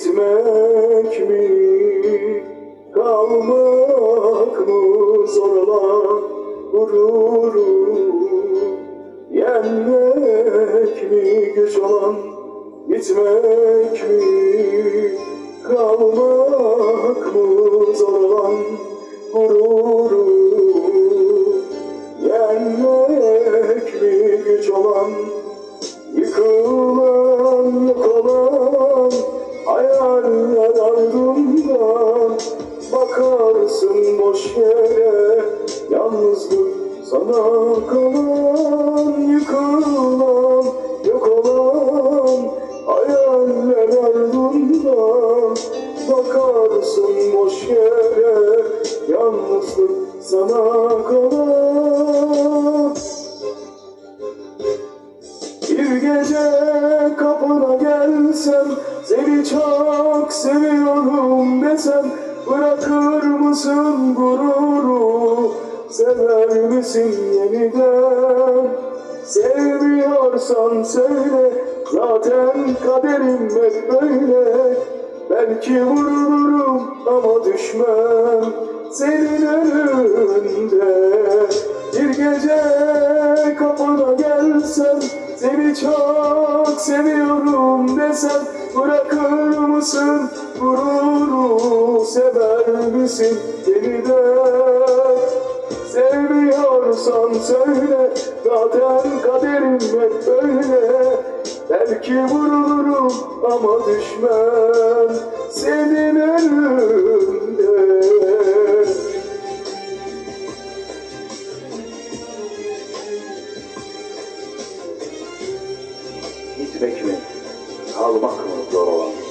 Gitmek mi, kalmak mı zor olan gururu Yenmek mi güç olan, gitmek mi, kalmak mı zor olan gururu Bakarsın boş yere. Yalnızlık sana kalan bir gece kapına gelsem Sever misin yeniden. Sevmiyorsan söyle Zaten kaderim hep böyle. Belki vurulurum ama düşmem Senin önünde. Bir gece kapına gelsem Seni çok seviyorum desem Bırakır mısın? Gururu Sever misin? Yeniden Sevmiyorsan söyle Zaten kaderim hep böyle Belki vurulurum ama düşmem Senin önünde Gitmek mi? Kalmak mı zor olan?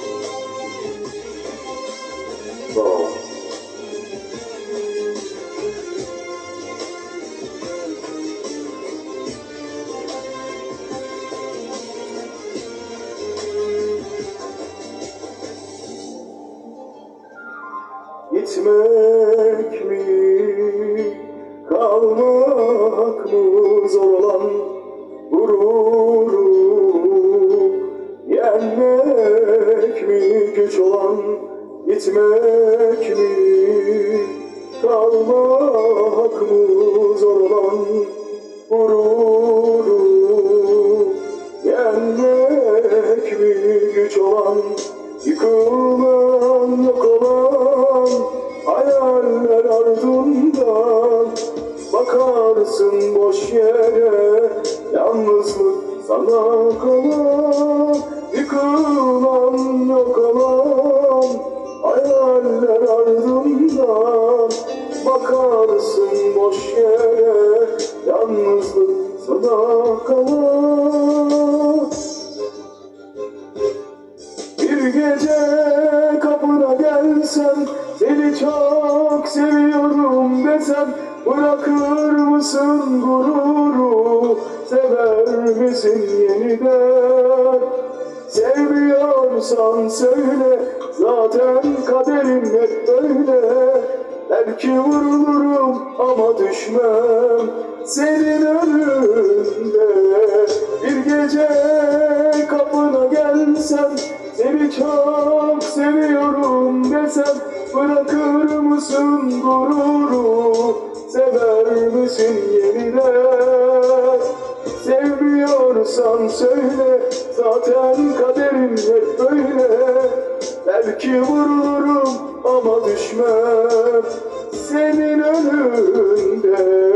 Gitmek mi? Kalmak mı zor olan? Gururu Yenmek mi güç olan Gitmek mi Kalmak mı zor olan Gururu Yenmek mi güç olan Yıkılan yok olan Hayaller ardından. Bakarsın boş yere. Yalnızlık sana kalan Yıkılan yok olan Hayaller ardından. Bakarsın boş yere. Yalnızlık sana kalan bir gece kapına gelsem Seni çok seviyorum desem Bırakır mısın gururu? Sever misin yeniden? Sevmiyorsan söyle Zaten kaderim hep böyle. Belki vurulurum ama düşmem Senin önünde. Bir gece kapına gelsem Seni çok Mısın gururu Sever misin yeniden Sevmiyorsan söyle Zaten kaderim hep böyle. Belki vurulurum ama düşmem Senin önünde